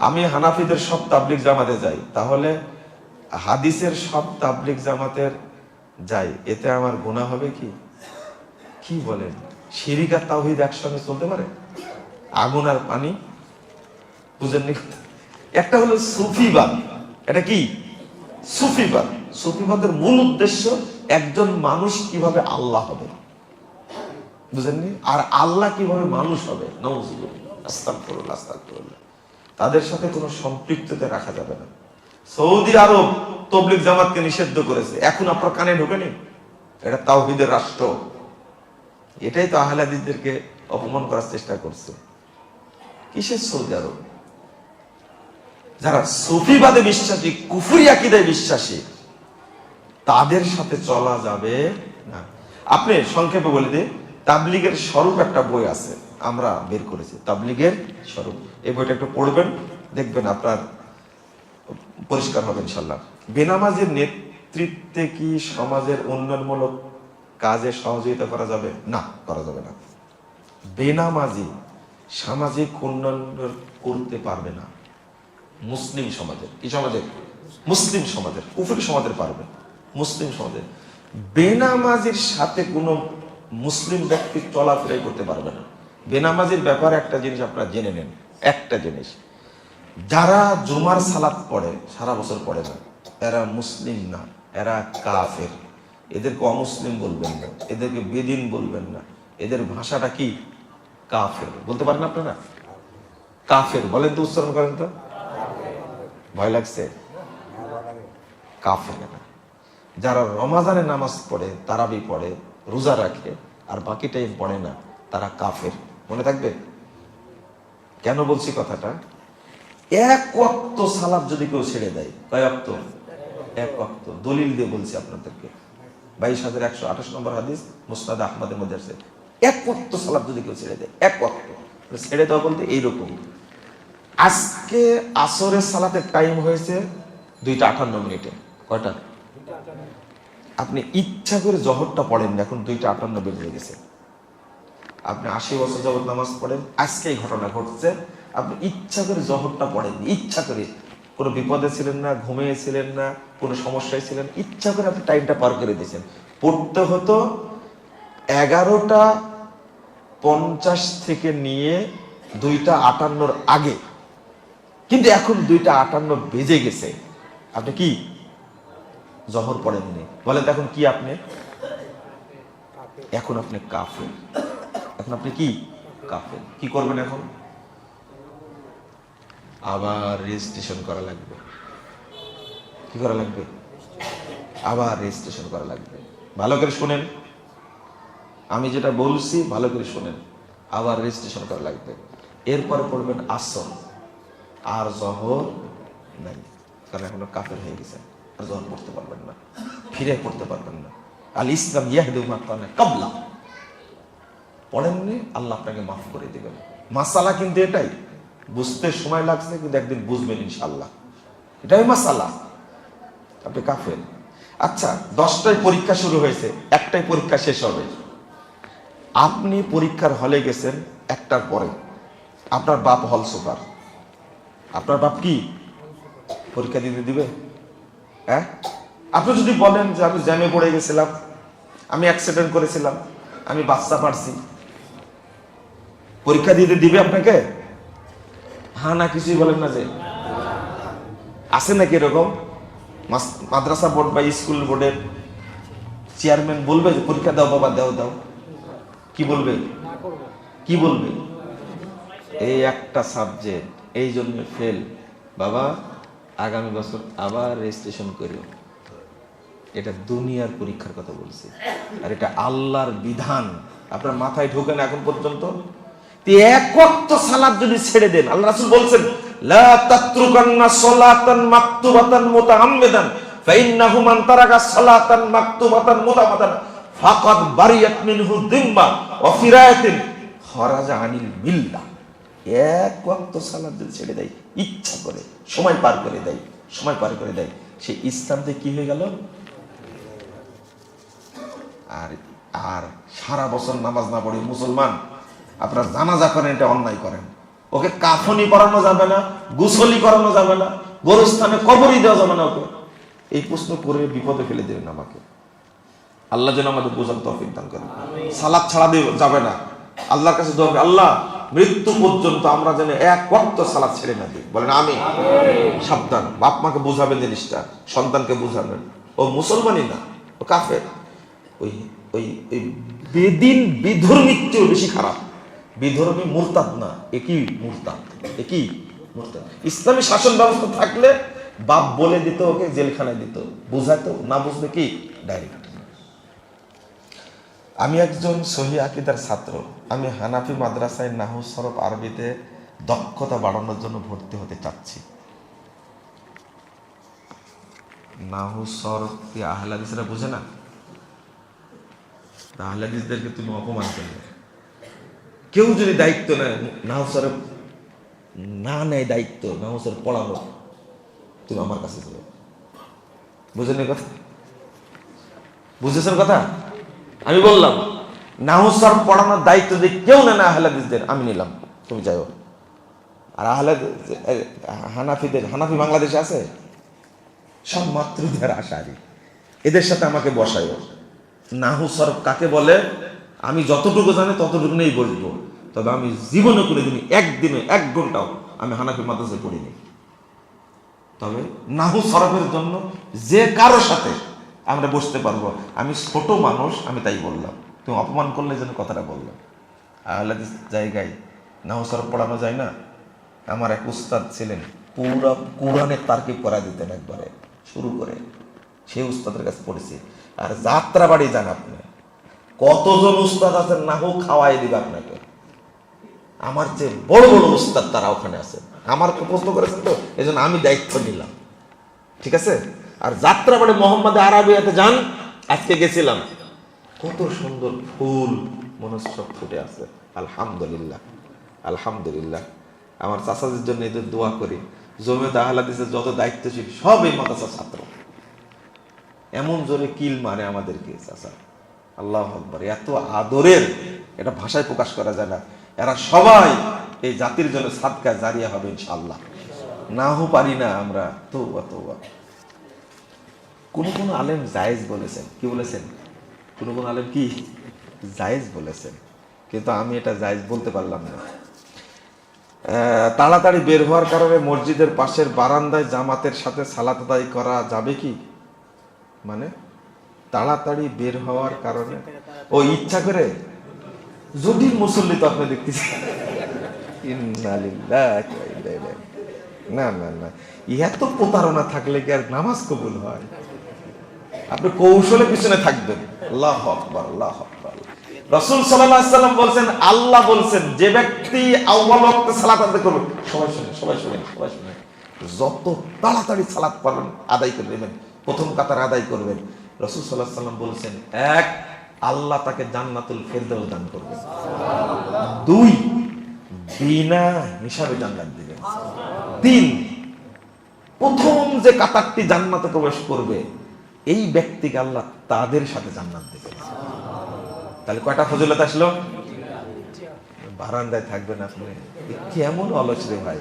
আমি হানাফিদের সব তাবলিক জামাতে যাই। তাহলে হাদিসের সব তাবলিক জামাতের যাই। এতে আমার গুণা হবে কি? কি বলেন? শিরিক আর তাওহিদ একসঙ্গে চলতে পারে? আগুন আর পানি? বুঝেননি? একটা হলো সুফিবাদ। এটা কি? সুফিবাদ। সুফিবাদের মূল উদ্দেশ্য একজন মানুষ কীভাবে আল্লাহ হবে। বুঝেননি? আর আল্লাহ কীভাবে মানুষ হবে? নওয়াজুবিল্লাহ, আস্তাগফিরুল্লাহ, আস্তাগফিরুল্লাহ। তাদের সাথে কোনো সম্পৃক্ততা রাখা যাবে না। সৌদি আরব তবলিক জামাতকে নিষিদ্ধ করেছে। এখন আপনার কানে ঢোকেনি? এটা তাওহিদের রাষ্ট্র। এটাই তো আহলাদিদেরকে অপমান করার চেষ্টা করছে। কিসের সৌদি আরব? যারা সুফিবাদে বিশ্বাসী, কুফুরি আকিদায় বিশ্বাসী, তাদের সাথে চলা যাবে না। আপনি সংক্ষেপে বলে দিই, তাবলিগের স্বরূপ একটা বই আছে, আমরা বের করেছি। তাবলিগের স্বরূপ। বইটা একটু পড়বেন, দেখবেন আপনার পরিষ্কার হবে ইনশাল্লাহ বেনামাজির নেতৃত্বে কি সমাজের উন্নয়নমূলক কাজে সহযোগিতা করা যাবে? না, করা যাবে না। বেনামাজি সামাজিক উন্নয়ন করতে পারবে না। মুসলিম সমাজের, কি সমাজের? মুসলিম সমাজের, কুফরি সমাজের পারবে মুসলিম সমাজের। বেনামাজির সাথে কোনো মুসলিম ব্যক্তি চলাফেরাই করতে পারবে না। বেনামাজির ব্যাপারে একটা জিনিস আপনারা জেনে নেন। একটা জিনিস। যারা জুমার সালাত পড়ে, সারা বছর পড়ে না, এরা মুসলিম না, এরা কাফের। এদেরকে অমুসলিম বলবেন না, এদেরকে বেদিন বলবেন না। এদের ভাষাটা কি? কাফের। বলতে পারেন আপনারা? কাফের। বলেন তো উচ্চারণ করেন তো। ভয় লাগছে? কাফের যারা রমাজানে নামাজ পড়ে, তারাবি পড়ে, রোজা রাখে, আর বাকি টাইম পড়ে না, তারা কাফের। মনে থাকবে? কেন বলছি কথাটা? এক ওয়াক্ত সালাদ যদি কেউ ছেড়ে দেয়, কয় ওয়াক্ত? এক ওয়াক্ত। দলিল দিয়ে বলছি আপনাদেরকে। বাইশ হাজার একশো আঠাশ নম্বর হাদিস মুস্তাদ আহমদের মধ্যে আছে। এক ওয়াক্ত সালাদ যদি কেউ ছেড়ে দেয়, এক ওয়াক্ত। ছেড়ে দেওয়া বলতে এইরকম। আজকে আসরের সালাতের টাইম হয়েছে দুইটা আটান্ন মিনিটে। কয়টা? আপনি ইচ্ছা করে জহরটা পড়েন এখন দুইটা আটান্ন বেজে গেছে। আপনি আশি বছর যাবত নামাজ পড়েন আজকে এই ঘটনা ঘটছে। আপনি ইচ্ছা করে জহরটা পড়েন ইচ্ছা করে। কোনো বিপদে ছিলেন না ঘুমিয়েছিলেন না, কোনো সমস্যায় ছিলেন, ইচ্ছা করে আপনি টাইমটা পার করে দিয়েছেন। পড়তে হতো এগারোটা পঞ্চাশ থেকে নিয়ে দুইটা আটান্নর আগে। কিন্তু এখন দুইটা আটান্ন বেজে গেছে। আপনি কি? জহর পড়েননি। বলেন এখন কি আপনি? এখন আপনি কাফের। এখন আপনি কি কাফের? কি করবেন এখন? আবার রেজিস্ট্রেশন করা লাগবে। কি করা লাগবে? আবার রেজিস্ট্রেশন করা লাগবে। ভালো করে শুনেন। আমি যেটা বলছি ভালো করে শুনেন। আবার রেজিস্ট্রেশন করা লাগবে। এরপরে পড়বেন আসর। আর জহর নাই। কারণ এখনও কাফের হয়ে গেছে। আর জহর পড়তে পারবেন না। ফিরে পড়তে পারবেন না। আল ইসলাম ইয়াহদু মাকানা কাবলা। পড়েননি আল্লাহ আপনাকে মাফ করে দেবেন। মাসালা কিন্তু এটাই। বুঝতে সময় লাগছে, কিন্তু একদিন বুঝবেন ইনশাল্লাহ এটাই মাসালা। আপনি কাফের। আচ্ছা দশটায় পরীক্ষা শুরু হয়েছে একটাই পরীক্ষা শেষ হবে। আপনি পরীক্ষার হলে গেছেন একটার পরে। আপনার বাপ হল সুপার। আপনার বাপ কি? পরীক্ষা দিতে দিবে? হ্যাঁ? আপনি যদি বলেন যে আমি জ্যামে পড়ে গেছিলাম, আমি অ্যাক্সিডেন্ট করেছিলাম, আমি বাচ্চা পারছি পরীক্ষা দিতে দিবে আপনাকে? হ্যাঁ না, কিছুই বলেন না যে। আছে নাকি এরকম? মাদ্রাসা বোর্ড বা স্কুল বোর্ডের চেয়ারম্যান বলবে যে, পরীক্ষা দাও, বাবা, দাও দাও। কি বলবে? কি বলবে? এই একটা সাবজেক্ট, এই জন্য ফেল বাবা, আগামী বছর আবার রেজিস্ট্রেশন করিও। এটা দুনিয়ার পরীক্ষার কথা বলছি। আর এটা আল্লাহর বিধান। আপনার মাথায় ঢোকে না এখন পর্যন্ত? এক ওয়াক্ত যদি ছেড়ে দেন, আল্লাহ রাসূল বলছেন যদি ছেড়ে দেয়, ইচ্ছা করে, সময় পার করে দেয়, সময় পার করে দেয়, সে ইসলাম থেকে কি হয়ে গেল? আর আর সারা বছর নামাজ না পড়ে মুসলমান। আপনারা জানাজা করেন এটা অন্যায় করেন। ওকে কাফনি করানো যাবে না গুসলি করানো যাবে না গোরস্থানে কবরই দেওয়া যাবে না ওকে। এই প্রশ্ন করে বিপদে ফেলে দেবেন আমাকে। আল্লাহ যেন আমাদের বোঝার তফিক দান করেন। সালাদ ছাড়া যাবে না। আল্লাহর কাছে দোয়া আল্লাহ মৃত্যু পর্যন্ত আমরা যেন এক ওয়াক্ত সালাদ ছেড়ে না দিই। বলেন আমি সাবধান বাপ মাকে বোঝাবেন জিনিসটা সন্তানকে বোঝাবেন। ও মুসলমানই না ও কাফের। ওই ওই ওই বেদিন বিধুর চেয়েও বেশি খারাপ। বিধর্মী মুরতাদ না, একই মুরতাদ একই মুরতাদ। ইসলামী শাসন ব্যবস্থা থাকলে বাপ বলে দিত ওকে, জেলখানায় দিত। বুঝাইতো না বুঝলে কি? ডাইরেক্ট আমি একজন সহি আকিদার ছাত্র। আমি হানাফি মাদ্রাসায় নাহু সরফ আরবিতে দক্ষতা বাড়ানোর জন্য ভর্তি হতে চাচ্ছি। নাহু সরফ কি আহলাদিসরা বুঝে না? আহলাদিসদেরকে তুমি অপমান করলে। কেউ যদি দায়িত্ব নেয় নাহু সরফ না নেয় দায়িত্ব নাহু সরফ পড়ানো তুমি আমার কাছে চলো এই কথা? বুঝেছেন কথা? আমি বললাম নাহুসার পড়ানোর দায়িত্ব যে কেউ না না আহলাদিসদের, আমি নিলাম। তুমি যাও আর আহলাদ হানাফিদের হানাফি বাংলাদেশে আছে? সব মাতৃদের আশারি। এদের সাথে আমাকে বসায়ও নাহু সরফ কাকে বলে? আমি যতটুকু জানি, ততটুকু নেই বলব তবে আমি জীবনে করে দিনই একদিনে এক ঘন্টাও আমি হানাফি মাদ্রাসায় পড়িনি। তবে নাহু সরফের জন্য যে কারও সাথে আমরা বসতে পারব, আমি ছোট মানুষ, আমি তাই বললাম। তুমি অপমান করলে যেন কথাটা বললাম। আহলাদ জায়গায় নাহু সরফ পড়ানো যায় না? আমার এক উস্তাদ ছিলেন, পুরো কোরআনের তার্কিক করা দিতেন একবারে, শুরু করে। সেই উস্তাদের কাছে পড়েছি। আর যাত্রা বাড়ি যান আপনি। কতজন উস্তাদ আছেন না হোক খাওয়াই দিবে আপনাকে। আমার যে বড় বড় উস্তাদ তারা ওখানে আছে। আমার প্রশ্ন করেছেন তো এই জন্য আমি দায়িত্ব নিলাম। ঠিক আছে? আর যাত্রাবাড়ি মোহাম্মদ আরবিয়াতে যান, আজকে গেছিলাম। কত সুন্দর ফুল মনস্ব ফুটে আছে। আলহামদুলিল্লাহ আলহামদুলিল্লাহ। আমার চাচাদের জন্য এদের দোয়া করি। জমে আহলাদিসের যত দায়িত্বশীল সব এই মাদ্রাসা ছাত্র। এমন জোরে কিল মারে আমাদেরকে চাচা। আল্লাহ আকবর। এত আদরের, এটা ভাষায় প্রকাশ করা যায় না। এরা সবাই এই জাতির জন্য সাদকা জারিয়া হবে ইনশাল্লাহ নাও পারি না আমরা। তৌবা তৌবা কোন কোন আলেম জায়েজ বলেছেন? কি বলেছেন? কোন কোন আলেম কি জায়েজ বলেছেন? কিন্তু আমি এটা জায়েজ বলতে পারলাম না। তাড়াতাড়ি বের হওয়ার কারণে মসজিদের পাশের বারান্দায় জামাতের সাথে সালাত আদায় করা যাবে কি? মানে তাড়াতাড়ি বের হওয়ার কারণে। ও ইচ্ছা করে? যদি মুসল্লি তো আপনি ইলাইহি না না না। ইহা তো প্রতারণা থাকলে কি আর নামাজ কবুল হয়? আপনি কৌশলে পিছনে থাকবেন। আল্লাহ আকবার আল্লাহ আকবার। রাসূল আলাইহি সাল্লাম বলছেন, আল্লাহ বলছেন, যে ব্যক্তি আউয়াল ওয়াক্তে সালাত আদায় করবে, সবাই শুনে সবাই শুনে সবাই শুনে যত তাড়াতাড়ি সালাত পাবেন আদায় করে নেবেন প্রথম কাতার আদায় করবেন রাসূল আলাইহি সাল্লাম বলছেন, এক, আল্লাহ তাকে জান্নাতুল ফেরদাউস দান করবেন দুই, বিনা হিসাবে জান্নাত দিবেন তিন, প্রথম যে কাতারটি জান্নাতে প্রবেশ করবে, এই ব্যক্তিকে আল্লাহ তাদের সাথে জান্নাত দেবে। তাহলে কয়টা ফজিলত আসলো? বারান্দায় থাকবেন আপনি। কেমন অলস রে ভাই?